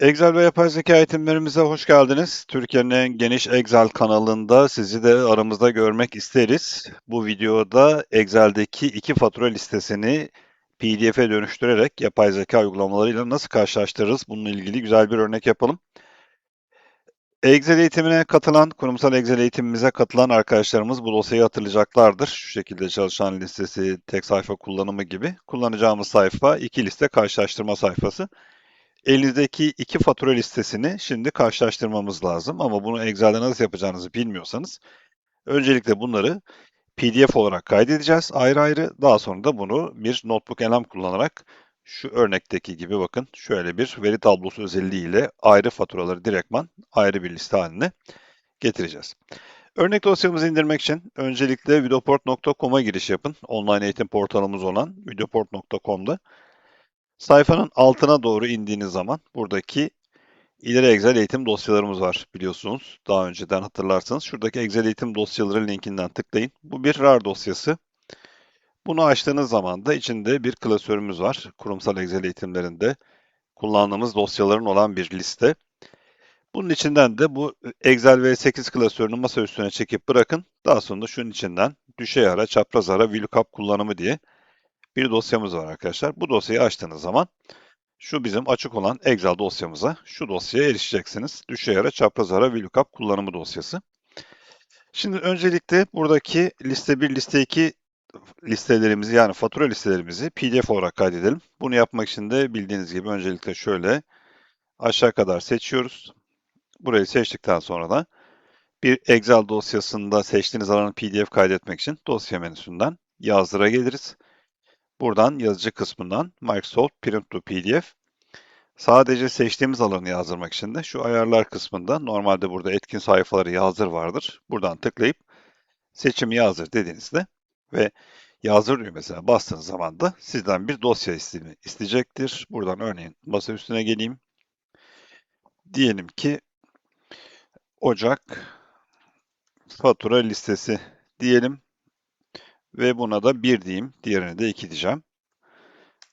Excel ve yapay zeka eğitimlerimize hoş geldiniz. Türkiye'nin en geniş Excel kanalında sizi de aramızda görmek isteriz. Bu videoda Excel'deki iki fatura listesini PDF'e dönüştürerek yapay zeka uygulamalarıyla nasıl karşılaştırırız? Bununla ilgili güzel bir örnek yapalım. Excel eğitimine katılan, kurumsal Excel eğitimimize katılan arkadaşlarımız bu dosyayı hatırlayacaklardır. Şu şekilde çalışan listesi, tek sayfa kullanımı gibi. Kullanacağımız sayfa iki liste karşılaştırma sayfası elinizdeki iki fatura listesini şimdi karşılaştırmamız lazım. Ama bunu Excel'de nasıl yapacağınızı bilmiyorsanız öncelikle bunları PDF olarak kaydedeceğiz ayrı ayrı. Daha sonra da bunu bir notebook elem kullanarak şu örnekteki gibi bakın şöyle bir veri tablosu özelliğiyle ayrı faturaları direktman ayrı bir liste haline getireceğiz. Örnek dosyamızı indirmek için öncelikle videoport.com'a giriş yapın. Online eğitim portalımız olan videoport.com'da Sayfanın altına doğru indiğiniz zaman buradaki ileri Excel eğitim dosyalarımız var biliyorsunuz. Daha önceden hatırlarsanız şuradaki Excel eğitim dosyaları linkinden tıklayın. Bu bir RAR dosyası. Bunu açtığınız zaman da içinde bir klasörümüz var. Kurumsal Excel eğitimlerinde kullandığımız dosyaların olan bir liste. Bunun içinden de bu Excel V8 klasörünü masa üstüne çekip bırakın. Daha sonra şunun içinden düşey ara, çapraz ara, VLOOKUP kullanımı diye bir dosyamız var arkadaşlar. Bu dosyayı açtığınız zaman şu bizim açık olan Excel dosyamıza şu dosyaya erişeceksiniz. Düşey ara, çapraz ara, VLOOKUP kullanımı dosyası. Şimdi öncelikle buradaki liste 1, liste 2 listelerimizi yani fatura listelerimizi PDF olarak kaydedelim. Bunu yapmak için de bildiğiniz gibi öncelikle şöyle aşağı kadar seçiyoruz. Burayı seçtikten sonra da bir Excel dosyasında seçtiğiniz alanı PDF kaydetmek için dosya menüsünden yazdıra geliriz. Buradan yazıcı kısmından Microsoft Print to PDF. Sadece seçtiğimiz alanı yazdırmak için de şu ayarlar kısmında normalde burada etkin sayfaları yazdır vardır. Buradan tıklayıp seçimi yazdır dediğinizde ve yazdır düğmesine bastığınız zaman da sizden bir dosya istemi isteyecektir. Buradan örneğin masa üstüne geleyim. Diyelim ki Ocak fatura listesi diyelim ve buna da 1 diyeyim. Diğerine de 2 diyeceğim.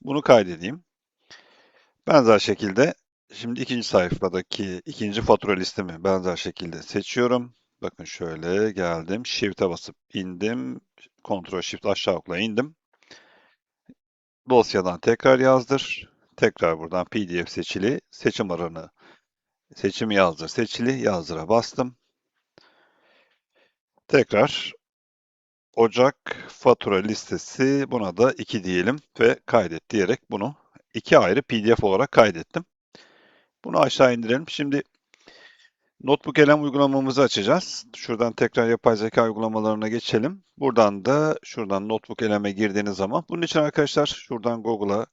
Bunu kaydedeyim. Benzer şekilde şimdi ikinci sayfadaki ikinci fatura listemi benzer şekilde seçiyorum. Bakın şöyle geldim. Shift'e basıp indim. Ctrl Shift aşağı okla indim. Dosyadan tekrar yazdır. Tekrar buradan PDF seçili. Seçim aranı seçimi yazdır seçili. Yazdıra bastım. Tekrar Ocak fatura listesi buna da 2 diyelim ve kaydet diyerek bunu iki ayrı PDF olarak kaydettim. Bunu aşağı indirelim. Şimdi Notebook Elem uygulamamızı açacağız. Şuradan tekrar yapay zeka uygulamalarına geçelim. Buradan da şuradan Notebook Elem'e girdiğiniz zaman bunun için arkadaşlar şuradan Google'a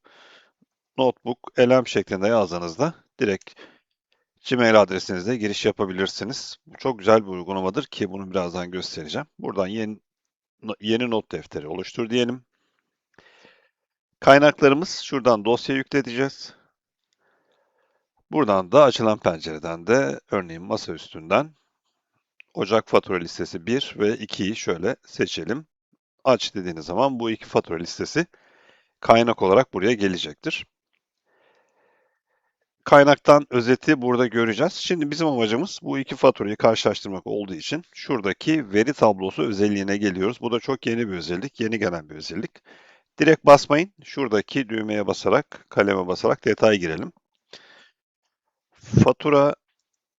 Notebook Elem şeklinde yazdığınızda direkt Gmail adresinizle giriş yapabilirsiniz. Bu çok güzel bir uygulamadır ki bunu birazdan göstereceğim. Buradan yeni yeni not defteri oluştur diyelim. Kaynaklarımız şuradan dosya yükleteceğiz. Buradan da açılan pencereden de örneğin masa üstünden Ocak fatura listesi 1 ve 2'yi şöyle seçelim. Aç dediğiniz zaman bu iki fatura listesi kaynak olarak buraya gelecektir. Kaynaktan özeti burada göreceğiz. Şimdi bizim amacımız bu iki faturayı karşılaştırmak olduğu için şuradaki veri tablosu özelliğine geliyoruz. Bu da çok yeni bir özellik, yeni gelen bir özellik. Direkt basmayın. Şuradaki düğmeye basarak, kaleme basarak detay girelim. Fatura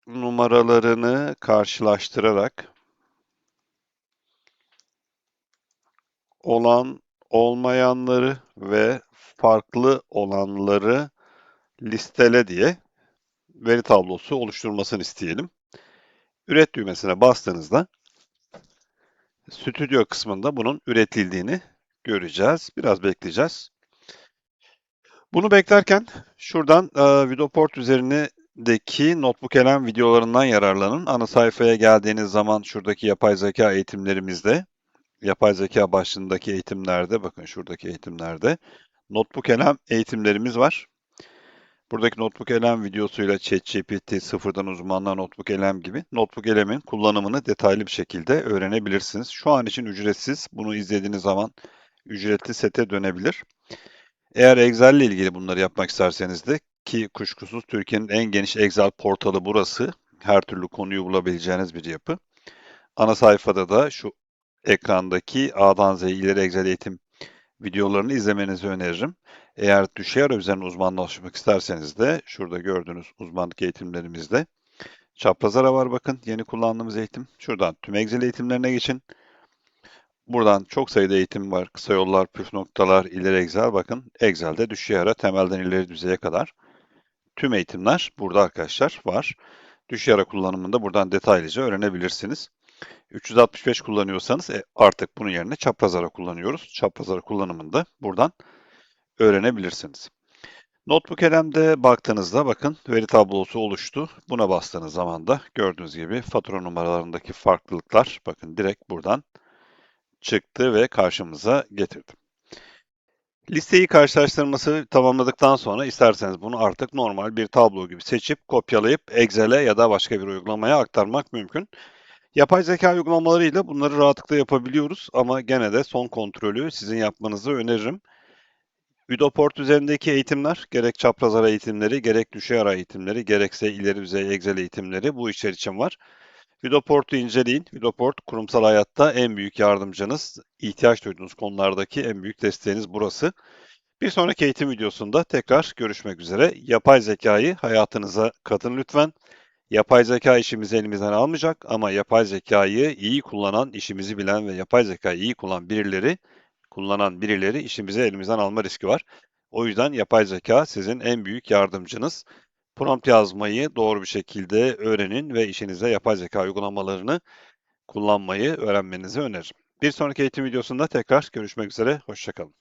numaralarını karşılaştırarak olan olmayanları ve farklı olanları listele diye veri tablosu oluşturmasını isteyelim. Üret düğmesine bastığınızda stüdyo kısmında bunun üretildiğini göreceğiz. Biraz bekleyeceğiz. Bunu beklerken şuradan e, Videoport üzerindeki Notebook Elem videolarından yararlanın. Ana sayfaya geldiğiniz zaman şuradaki yapay zeka eğitimlerimizde, yapay zeka başlığındaki eğitimlerde, bakın şuradaki eğitimlerde Notebook Elem eğitimlerimiz var. Buradaki Notebook Elem videosuyla ChatGPT, sıfırdan uzmanlar Notebook Elem gibi Notebook Elem'in kullanımını detaylı bir şekilde öğrenebilirsiniz. Şu an için ücretsiz. Bunu izlediğiniz zaman ücretli sete dönebilir. Eğer Excel ile ilgili bunları yapmak isterseniz de ki kuşkusuz Türkiye'nin en geniş Excel portalı burası. Her türlü konuyu bulabileceğiniz bir yapı. Ana sayfada da şu ekrandaki A'dan Z'ye ileri Excel eğitim videolarını izlemenizi öneririm. Eğer düşey ara üzerine uzmanlaşmak isterseniz de şurada gördüğünüz uzmanlık eğitimlerimizde çapraz ara var bakın yeni kullandığımız eğitim. Şuradan tüm Excel eğitimlerine geçin. Buradan çok sayıda eğitim var. Kısa yollar, püf noktalar, ileri Excel. Bakın Excel'de düşey ara temelden ileri düzeye kadar tüm eğitimler burada arkadaşlar var. Düşey ara kullanımında buradan detaylıca öğrenebilirsiniz. 365 kullanıyorsanız e, artık bunun yerine çapraz ara kullanıyoruz. Çapraz ara kullanımında buradan öğrenebilirsiniz. Notebook LM'de baktığınızda bakın veri tablosu oluştu. Buna bastığınız zaman da gördüğünüz gibi fatura numaralarındaki farklılıklar bakın direkt buradan çıktı ve karşımıza getirdi. Listeyi karşılaştırması tamamladıktan sonra isterseniz bunu artık normal bir tablo gibi seçip kopyalayıp Excel'e ya da başka bir uygulamaya aktarmak mümkün. Yapay zeka uygulamalarıyla bunları rahatlıkla yapabiliyoruz ama gene de son kontrolü sizin yapmanızı öneririm. Udoport üzerindeki eğitimler, gerek çapraz ara eğitimleri, gerek düşey ara eğitimleri, gerekse ileri düzey Excel eğitimleri bu işler için var. Vidoport'u inceleyin. Vidoport kurumsal hayatta en büyük yardımcınız, ihtiyaç duyduğunuz konulardaki en büyük desteğiniz burası. Bir sonraki eğitim videosunda tekrar görüşmek üzere. Yapay zekayı hayatınıza katın lütfen. Yapay zeka işimizi elimizden almayacak ama yapay zekayı iyi kullanan, işimizi bilen ve yapay zekayı iyi kullanan birileri, kullanan birileri işimizi elimizden alma riski var. O yüzden yapay zeka sizin en büyük yardımcınız. Prompt yazmayı doğru bir şekilde öğrenin ve işinizde yapay zeka uygulamalarını kullanmayı öğrenmenizi öneririm. Bir sonraki eğitim videosunda tekrar görüşmek üzere, hoşçakalın.